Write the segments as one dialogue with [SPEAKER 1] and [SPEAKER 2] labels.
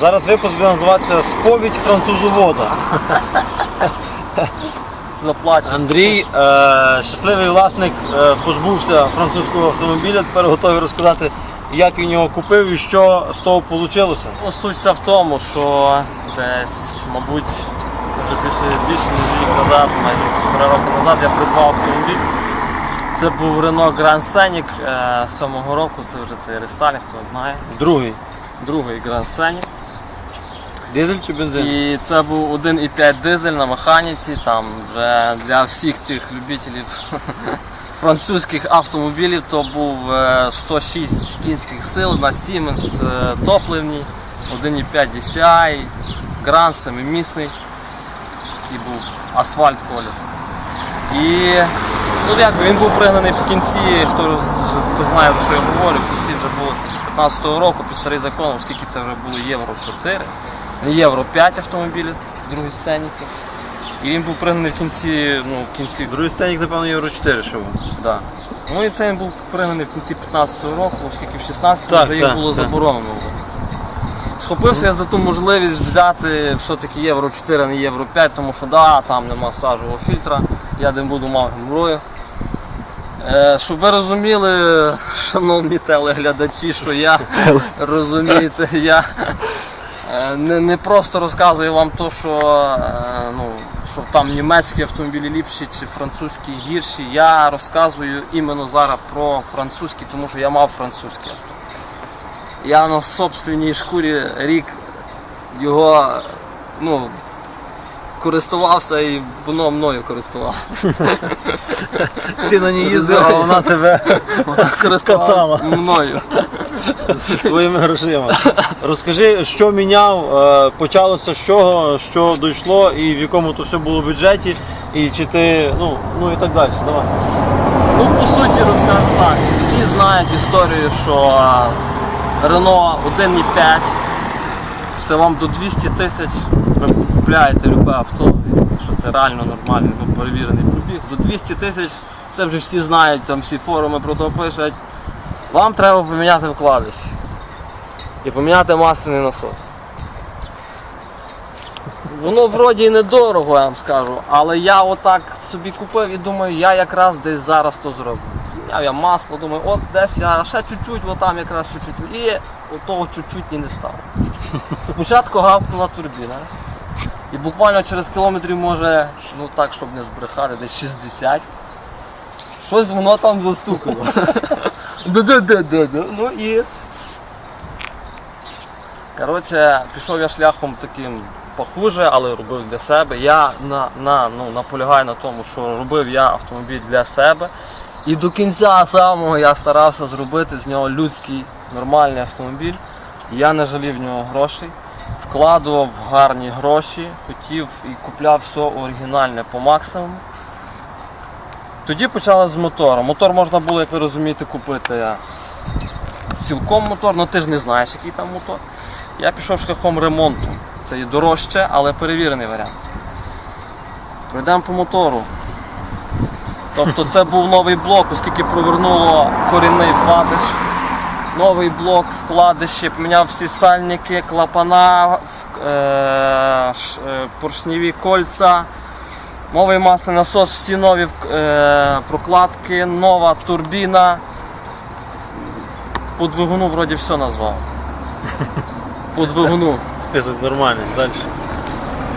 [SPEAKER 1] Зараз випуск буде називатися Сповідь французовода.
[SPEAKER 2] Заплачено.
[SPEAKER 1] Андрій, е, щасливий власник, е, позбувся французького автомобіля. Тепер готовий розказати, як він його купив і що з того вийшло.
[SPEAKER 2] Ну, суть в тому, що десь, мабуть, вже більше, більше ніж рік назад, майже три роки назад я придбав автомобіль. Це був Renault Grand Scenic е, сьомого року, це вже цей рестайлінг, хто знає.
[SPEAKER 1] Другий.
[SPEAKER 2] Другий Grand Scenic.
[SPEAKER 1] Дизель чи бензин?
[SPEAKER 2] І це був 1,5 дизель на механіці, там вже для всіх тих любителів французьких автомобілів то був е, 106 кінських сил на Siemens е, топливні, 1,5 DCI, Grand семимісний, такий був асфальт колір. І ну, якби, він був пригнаний в кінці, хто, хто знає за що я говорю, в кінці вже було 15-го року під старий закон, оскільки це вже було Євро 4, не Євро 5 автомобілі, другий сценіки. І він був пригнаний в кінці, ну, в кінці
[SPEAKER 1] Другий сценік, напевно, Євро 4 що був.
[SPEAKER 2] Да. Ну і це він був пригнаний в кінці 15-го року, оскільки в 16-му вже їх було
[SPEAKER 1] так.
[SPEAKER 2] заборонено. Схопився я за ту можливість взяти все-таки Євро 4, а не Євро 5, тому що да, там нема сажового фільтра, я не буду мав геморою. Е, щоб ви розуміли, шановні телеглядачі, що я розумієте, я не, не просто розказую вам то, що, е, ну, що там німецькі автомобілі ліпші чи французькі гірші. Я розказую іменно зараз про французькі, тому що я мав французьке авто. Я на собственній шкурі рік його ну, користувався і воно мною користувалося.
[SPEAKER 1] Ти на ній їздив, а вона тебе
[SPEAKER 2] Користувалася
[SPEAKER 1] Катала.
[SPEAKER 2] Мною.
[SPEAKER 1] твоїми грошима. Розкажи, що міняв, е, почалося з чого, що дійшло і в якому то все було бюджеті, і чи ти, ну, ну і так далі. Давай.
[SPEAKER 2] Ну, по суті, розкажу так. Всі знають історію, що Renault 1.5 це вам до 200 тисяч, ви купляєте любе авто, що це реально нормальний, ну, перевірений пробіг. До 200 тисяч, це вже всі знають, там всі форуми про то пишуть. Вам треба поміняти вкладище і поміняти масляний насос. Воно вроді і недорого, я вам скажу, але я отак собі купив і думаю, я якраз десь зараз то зроблю. Зняв я масло, думаю, от десь я ще чуть-чуть, от там якраз чуть-чуть. І того чуть-чуть і не стало. Спочатку гавкнула турбіна. І буквально через кілометрів може, ну так, щоб не збрехати, десь 60. Щось воно там застукало. Ну і Коротше, пішов я шляхом таким похуже, але робив для себе. Я на, на, ну, наполягаю на тому, що робив я автомобіль для себе. І до кінця самого я старався зробити з нього людський нормальний автомобіль. Я не жалів в нього грошей, вкладував гарні гроші, хотів і купляв все оригінальне по максимуму. Тоді почали з мотора. Мотор можна було, як ви розумієте, купити цілком мотор, але ти ж не знаєш, який там мотор. Я пішов шляхом ремонту. Це і дорожче, але перевірений варіант. Пройдемо по мотору. Тобто це був новий блок, оскільки провернуло корінний вкладиш. Новий блок, вкладиші, поміняв всі сальники, клапана, е, е, поршневі кольця, новий масляний насос, всі нові е, прокладки, нова турбіна. По двигуну вроді все назвав. По двигуну.
[SPEAKER 1] Список нормальний. Далі.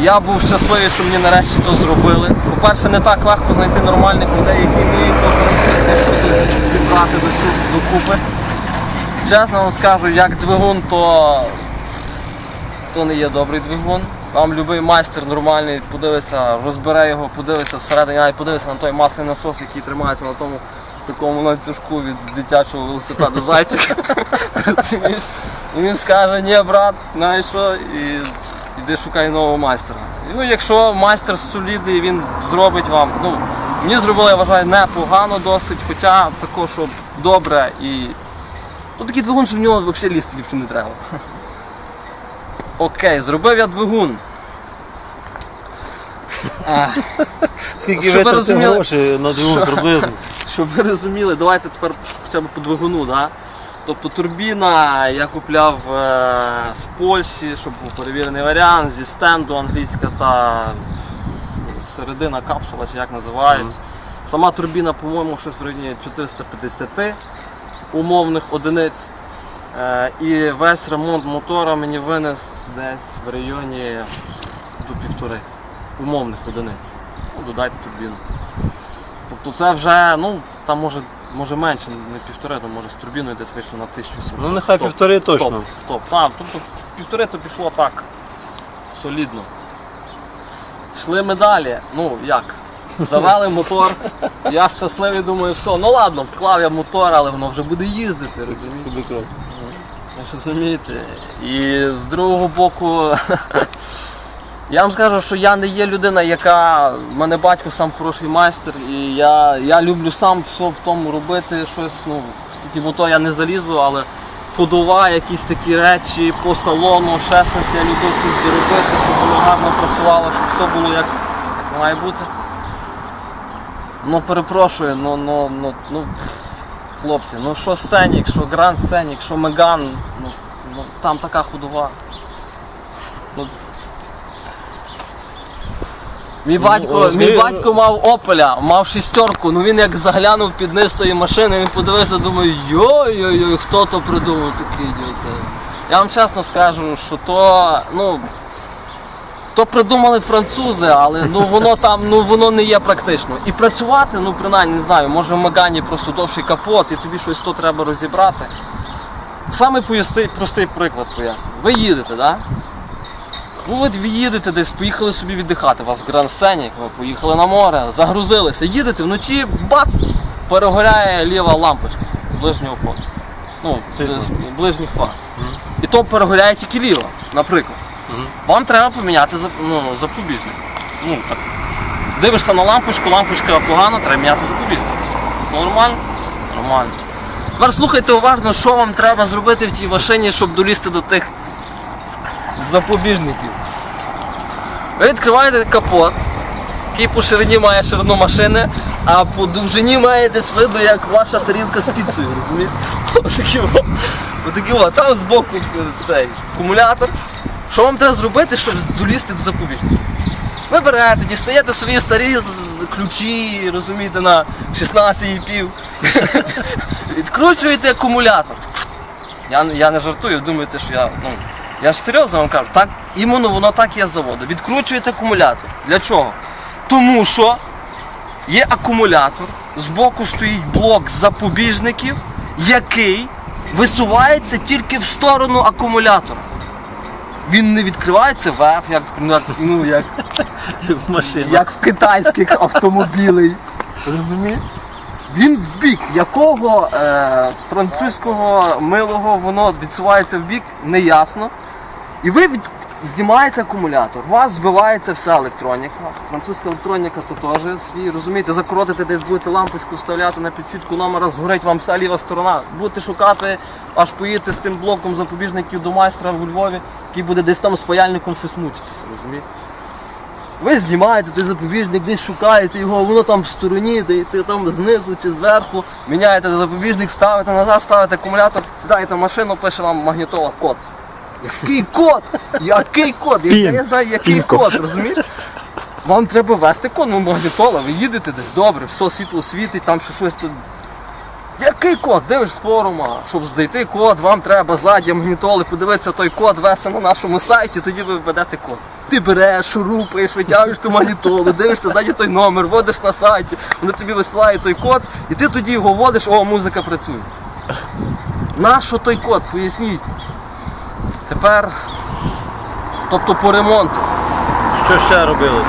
[SPEAKER 2] Я був щасливий, що мені нарешті то зробили. По-перше, не так легко знайти нормальних людей, які вміють по-французьки щось зібрати докупи. Чесно вам скажу, як двигун, то, то не є добрий двигун. Вам будь-який майстер нормальний подивиться, розбере його, подивиться всередині, навіть подивиться на той масляний насос, який тримається на тому такому ланцюжку від дитячого велосипеду зайчика. І він скаже, ні, брат, знаєш що, і іди шукай нового майстера. Ну, якщо майстер солідний, він зробить вам. Ну, мені зробили, я вважаю, непогано досить, хоча також, щоб добре і. Ну такий двигун, що в нього взагалі лізти ліпше не треба. Окей, зробив я двигун. Ех,
[SPEAKER 1] Скільки
[SPEAKER 2] Щоб ви розуміли,
[SPEAKER 1] грошей на двигун
[SPEAKER 2] що-
[SPEAKER 1] приблизно?
[SPEAKER 2] Щоб ви розуміли, давайте тепер хоча б по двигуну, да? Тобто турбіна я купляв е, з Польщі, щоб був перевірений варіант, зі стенду англійська та середина капсула, чи як називають. Сама турбіна, по-моєму, щось в районі 450 умовних одиниць. Е, і весь ремонт мотора мені винес десь в районі до півтори умовних одиниць. Ну, додайте турбіну. Тобто це вже, ну, там може, може менше, не півтори, то може з турбіною десь вийшло на 1700.
[SPEAKER 1] Ну нехай півтори точно.
[SPEAKER 2] Топ, так, тобто півтори то пішло так. Солідно. Йшли ми далі. Ну як? Завели мотор. Я щасливий думаю, що ну ладно, вклав я мотор, але воно вже буде їздити, розумієте? Розумієте? І з другого боку, я вам скажу, що я не є людина, яка. в мене батько сам хороший майстер, і я, я люблю сам все в тому робити щось. Ну, скільки в мотор я не залізу, але ходова, якісь такі речі по салону, ще щось я любив щось доробити, щоб воно гарно працювало, щоб все було як має бути. Ну перепрошую, ну, ну, ну, ну хлопці, ну що сценік, що гранд сценік, що Меган, ну, ну там така ходова. Ну, Мій батько,
[SPEAKER 1] розкажи,
[SPEAKER 2] мій
[SPEAKER 1] ну-
[SPEAKER 2] батько мав Опеля, мав шістерку, ну він як заглянув під низ тої машини, він подивився, думаю, йой-йой-йой, хто то придумав такий ідіот. Я вам чесно скажу, що то, ну, то придумали французи, але ну воно там ну воно не є практично. І працювати, ну принаймні не знаю, може в Магані просто довший капот, і тобі щось то треба розібрати. Саме поясти, простий приклад поясню. Ви їдете, да? Ну от ви їдете десь, поїхали собі віддихати. У вас гранд сценік, ви поїхали на море, загрузилися, їдете вночі, бац! Перегоряє ліва лампочка ближнього фону. Ну, ближніх фар. І то перегоряє тільки ліва, наприклад. Вам треба поміняти ну, запобіжник. Ну, так. Дивишся на лампочку, лампочка погана, треба міняти запобіжник. Це нормально? Нормально. Тепер слухайте уважно, що вам треба зробити в тій машині, щоб долізти до тих запобіжників. Ви відкриваєте капот, який по ширині має ширину машини, а по довжині має десь видно, як ваша тарілка з піцею, розумієте? Отакі о. Отакі о. Там збоку цей акумулятор. Що вам треба зробити, щоб долізти до запобіжника? Ви берете, дістаєте свої старі ключі, розумієте, на 16,5. Відкручуєте акумулятор. Я, я не жартую, думаєте, що я. Ну, я ж серйозно вам кажу, так, іменно воно так є з заводу. Відкручуєте акумулятор. Для чого? Тому що є акумулятор, збоку стоїть блок запобіжників, який висувається тільки в сторону акумулятора. Він не відкривається вверх, як, ну, як,
[SPEAKER 1] В
[SPEAKER 2] як в китайських автомобілей. Розумієш? Він в бік, якого е, французького милого воно відсувається в бік, неясно. І ви від, знімаєте акумулятор, у вас збивається вся електроніка. Французька електроніка то теж свій, розумієте, закоротите десь будете лампочку вставляти на підсвітку номера, згорить вам вся ліва сторона. Будете шукати, аж поїдете з тим блоком запобіжників до майстра у Львові, який буде десь там з паяльником щось мучитися, розумієте? Ви знімаєте той запобіжник, десь шукаєте його, воно там в стороні, даєте там знизу чи зверху, міняєте запобіжник, ставите назад, ставите акумулятор, сідаєте в машину, пише вам магнітола код. Який код? Який код? Я, не знаю, який код, розумієш? Вам треба ввести код, ну магнітола, ви їдете десь, добре, все світло світить, там ще щось тут. Який код? Дивиш з форума, щоб знайти код, вам треба ззаді магнітоли, подивитися той код, вести на нашому сайті, тоді ви введете код. Ти береш, шурупаєш, витягуєш ту магнітолу, дивишся ззаді той номер, вводиш на сайті, вони тобі висилають той код, і ти тоді його вводиш, о, музика працює. Нащо той код? Поясніть. Тепер, тобто по ремонту.
[SPEAKER 1] Що ще робилось?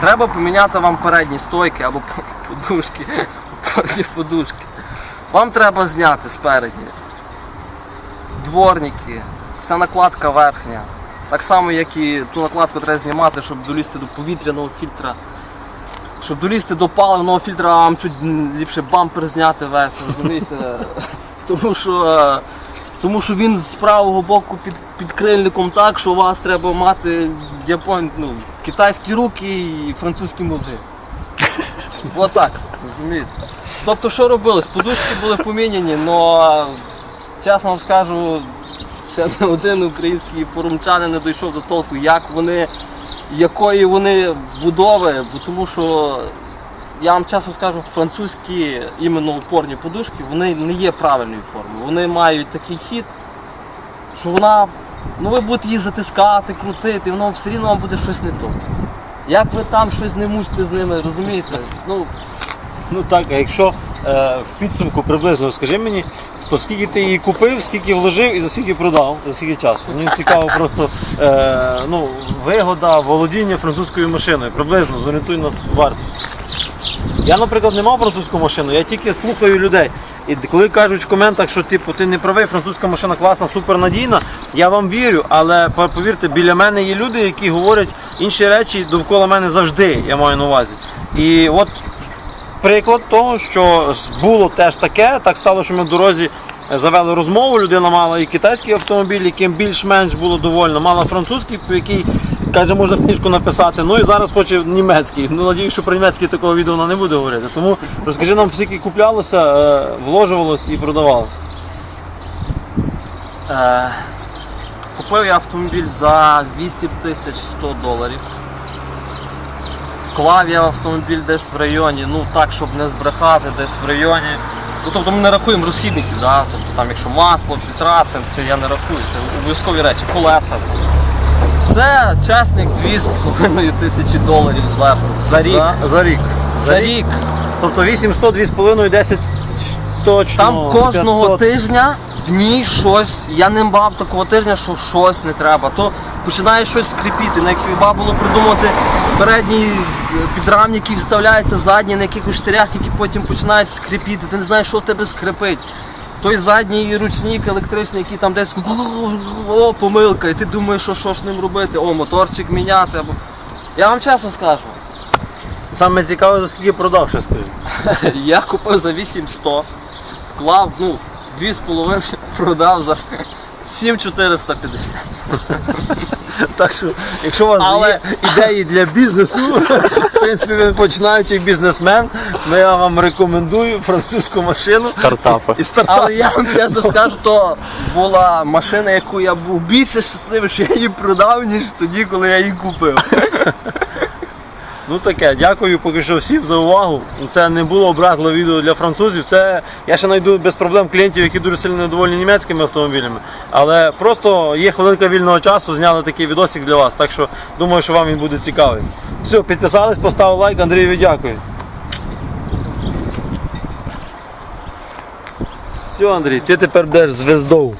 [SPEAKER 2] Треба поміняти вам передні стойки або подушки. Подушки. Вам треба зняти спереді. Дворники, вся накладка верхня. Так само, як і ту накладку треба знімати, щоб долізти до повітряного фільтра. Щоб долізти до паливного фільтра, вам чуть ліпше бампер зняти весь, розумієте? Тому що, тому що він з правого боку під, під крильником так, що у вас треба мати япон, ну, китайські руки і французькі мозги. Отак, розумієте? Тобто що робилось? Подушки були поміняні, але чесно вам скажу, ще не один український форумчанин не дійшов до толку, як вони, якої вони будови, бо тому що я вам чесно скажу, французькі іменно опорні подушки, вони не є правильної форми. Вони мають такий хід, що вона, ну ви будете її затискати, крутити, воно все рівно вам буде щось не то. Як ви там щось не мучите з ними, розумієте? Ну,
[SPEAKER 1] Ну так, а якщо е, в підсумку приблизно скажи мені, то скільки ти її купив, скільки вложив і за скільки продав, за скільки часу? Мені цікаво просто е, ну, вигода володіння французькою машиною. Приблизно зорієнтуй нас вартість. Я, наприклад, не мав французьку машину, я тільки слухаю людей. І коли кажуть в коментах, що типу, ти не правий, французька машина класна, супернадійна, я вам вірю, але повірте, біля мене є люди, які говорять інші речі довкола мене завжди, я маю на увазі. І от приклад того, що було теж таке, так стало, що ми в дорозі завели розмову, людина мала і китайський автомобіль, яким більш-менш було довольно, мала французький, по який каже, можна книжку написати. Ну і зараз хоче німецький. Ну надіюсь, що про німецький такого відео вона не буде говорити. Тому розкажи нам, скільки куплялося, е, вложувалось і продавалося.
[SPEAKER 2] Е, купив я автомобіль за 8100 доларів. Вклав я автомобіль десь в районі, ну так, щоб не збрехати, десь в районі. Ну, тобто ми не рахуємо розхідників, да? тобто там якщо масло, фільтрація, це я не рахую, це обов'язкові речі, колеса. Це чесник 2,5 тисячі доларів зверху. За рік.
[SPEAKER 1] За, за рік.
[SPEAKER 2] За рік.
[SPEAKER 1] Тобто 800, 2,5, 10 точно.
[SPEAKER 2] Там кожного
[SPEAKER 1] 500.
[SPEAKER 2] тижня в ній щось. Я не мав такого тижня, що щось не треба. То починає щось скрипіти. На хіба було придумати передній е, підрамник, який вставляється, задній на якихось штирях, які потім починають скрипіти. Ти не знаєш, що в тебе скрипить. Той задній ручник електричний, який там десь о, помилка, і ти думаєш, що, що ж ним робити, о, моторчик міняти. Або... Я вам чесно скажу,
[SPEAKER 1] Саме цікаве, за скільки продав, ще скажи.
[SPEAKER 2] Я купив за 8100, вклав, ну, 2,5 продав за 7450.
[SPEAKER 1] Так що, якщо у вас
[SPEAKER 2] Але-
[SPEAKER 1] є ідеї для бізнесу, в принципі, ви починаючий бізнесмен, ну, я вам рекомендую французьку машину
[SPEAKER 3] Стартапи.
[SPEAKER 1] і стартап.
[SPEAKER 2] Але я вам чесно скажу, то була машина, яку я був більше щасливий, що я її продав, ніж тоді, коли я її купив.
[SPEAKER 1] Ну таке, дякую поки що всім за увагу. Це не було образливе відео для французів. Це я ще знайду без проблем клієнтів, які дуже сильно недовольні німецькими автомобілями. Але просто є хвилинка вільного часу, зняли такий відосик для вас. Так що думаю, що вам він буде цікавий. Все, підписались, поставили лайк, Андрієві дякую. Все, Андрій, ти тепер будеш. Звездою?